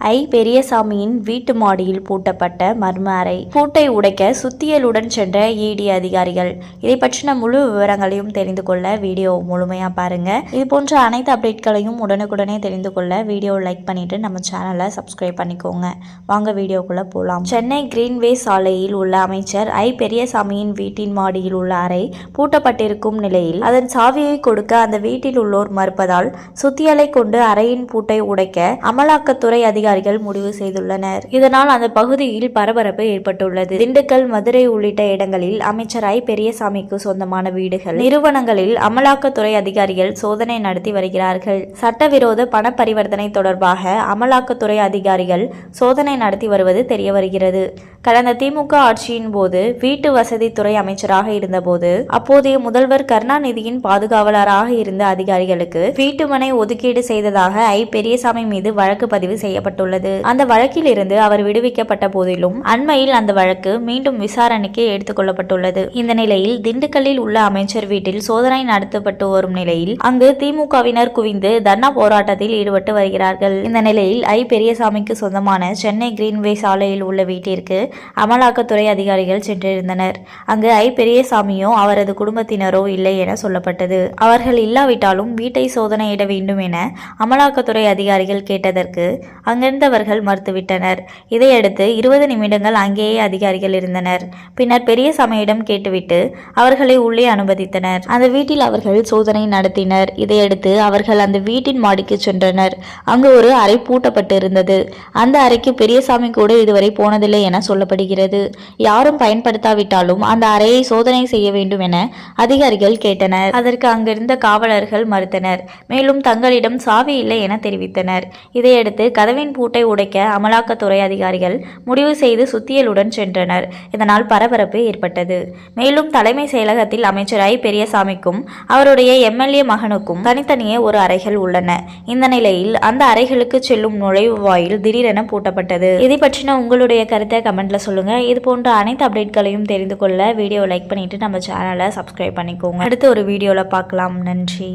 ஐ பெரியசாமியின் வீட்டு மாடியில் பூட்டப்பட்ட மர்ம அறை. பூட்டை உடைக்க சுத்தியலுடன் சென்ற இடி அதிகாரிகள். இதை பற்றின முழு விவரங்களையும் தெரிந்து கொள்ள வீடியோ முழுமையா பாருங்க. இது போன்ற அனைத்து அப்டேட்களையும் உடனுக்குடனே தெரிந்து கொள்ள வீடியோ லைக் பண்ணிட்டு நம்ம சேனலை சப்ஸ்கிரைப் பண்ணிக்கோங்க. வாங்க வீடியோக்குள்ள போலாம். சென்னை கிரீன்வே சாலையில் உள்ள அமைச்சர் ஐ பெரியசாமியின் வீட்டின் மாடியில் உள்ள அறை பூட்டப்பட்டிருக்கும் நிலையில் அதன் சாவியை கொடுக்க அந்த வீட்டில் உள்ளோர் மறுப்பதால் சுத்தியலை கொண்டு அறையின் பூட்டை உடைக்க அமலாக்கத்துறை அதிகாரிகள் முடிவு செய்துள்ளனர். இதனால் அந்த பகுதியில் பரபரப்பு ஏற்பட்டுள்ளது. திண்டுக்கல் மதுரை உள்ளிட்ட இடங்களில் அமைச்சர் ஐ பெரியசாமிக்கு சொந்தமான வீடுகள். நிறுவனங்களில் அமலாக்கத்துறை அதிகாரிகள் சோதனை நடத்தி வருகிறார்கள். சட்டவிரோத பண பரிவர்த்தனை தொடர்பாக அமலாக்கத்துறை அதிகாரிகள் சோதனை நடத்தி வருவது தெரிய வருகிறது கடந்த திமுக ஆட்சியின் போது வீட்டு வசதித்துறை அமைச்சராக இருந்தபோது அப்போதைய முதல்வர் கருணாநிதியின் பாதுகாவலராக இருந்த அதிகாரிகளுக்கு வீட்டுமனை ஒதுக்கீடு செய்ததாக ஐ. பெரியசாமி மீது வழக்கு பதிவு செய்யப்பட்டுள்ளது அந்த வழக்கில் இருந்து அவர் விடுவிக்கப்பட்ட போதிலும் அண்மையில் அந்த வழக்கு மீண்டும் விசாரணைக்கு எடுத்துக் கொள்ளப்பட்டுள்ளது. இந்த நிலையில் திண்டுக்கல்லில் உள்ள அமைச்சர் வீட்டில் சோதனை நடத்தப்பட்டு வரும் நிலையில் அங்கு திமுகவினர் குவிந்து தர்ணா போராட்டத்தில் ஈடுபட்டு வருகிறார்கள். இந்த நிலையில் ஐ. பெரியசாமிக்கு சொந்தமான சென்னை கிரீன்வே சாலையில் உள்ள வீட்டிற்கு அமலாக்கத்துறை அதிகாரிகள் சென்றிருந்தனர். அங்கு ஐ. பெரியசாமியோ அவரது குடும்பத்தினரோ இல்லை என சொல்லப்பட்டது. அவர்கள் இல்லாவிட்டாலும் வீட்டை சோதனையிட வேண்டும் என அமலாக்கத்துறை அதிகாரிகள் கேட்டதற்கு அங்கு அங்கிருந்தவர்கள் மறுத்துவிட்டனர். இதையடுத்து இருபது நிமிடங்கள் அங்கேயே அதிகாரிகள் இருந்தனர். பின்னர் பெரியசாமியிடம் கேட்டுவிட்டு அவர்களை உள்ளே அனுமதித்தனர். அந்த வீட்டில் அவர்கள் சோதனை நடத்தினர். இதையடுத்து அவர்கள் அந்த வீட்டின் மாடிக்கு சென்றனர். அங்கு ஒரு அறை பூட்டப்பட்டு இருந்தது அந்த அறைக்கு பெரியசாமி கூட இதுவரை போனதில்லை என சொல்லப்படுகிறது. யாரும் பயன்படுத்தாவிட்டாலும் அந்த அறையை சோதனை செய்ய வேண்டும் என அதிகாரிகள் கேட்டனர். அதற்கு அங்கிருந்த காவலர்கள் மறுத்தனர். மேலும் தங்களிடம் சாவி இல்லை என தெரிவித்தனர். இதையடுத்து கதவின் பூட்டை உடைக்க அமலாக்கத்துறை அதிகாரிகள் முடிவு செய்து சுத்தியலுடன் சென்றனர். இதனால் பரபரப்பு ஏற்பட்டது. மேலும் தலைமை செயலகத்தில் அமைச்சர் ஐ. பெரியசாமிக்கும் அவருடைய எம்எல்ஏ மகனுக்கும் தனித்தனியே ஒரு அறைகள் உள்ளன. இந்த நிலையில் அந்த அறைகளுக்கு செல்லும் நுழைவு வாயில் திடீரென பூட்டப்பட்டது. இதை பற்றின உங்களுடைய கருத்தை கமெண்ட்ல சொல்லுங்க. இது போன்ற அனைத்து அப்டேட்களையும் தெரிந்து கொள்ள வீடியோ லைக் பண்ணிட்டு நம்ம சேனலை சப்ஸ்கிரைப் பண்ணிக்கோங்க. அடுத்த ஒரு வீடியோல பார்க்கலாம். நன்றி.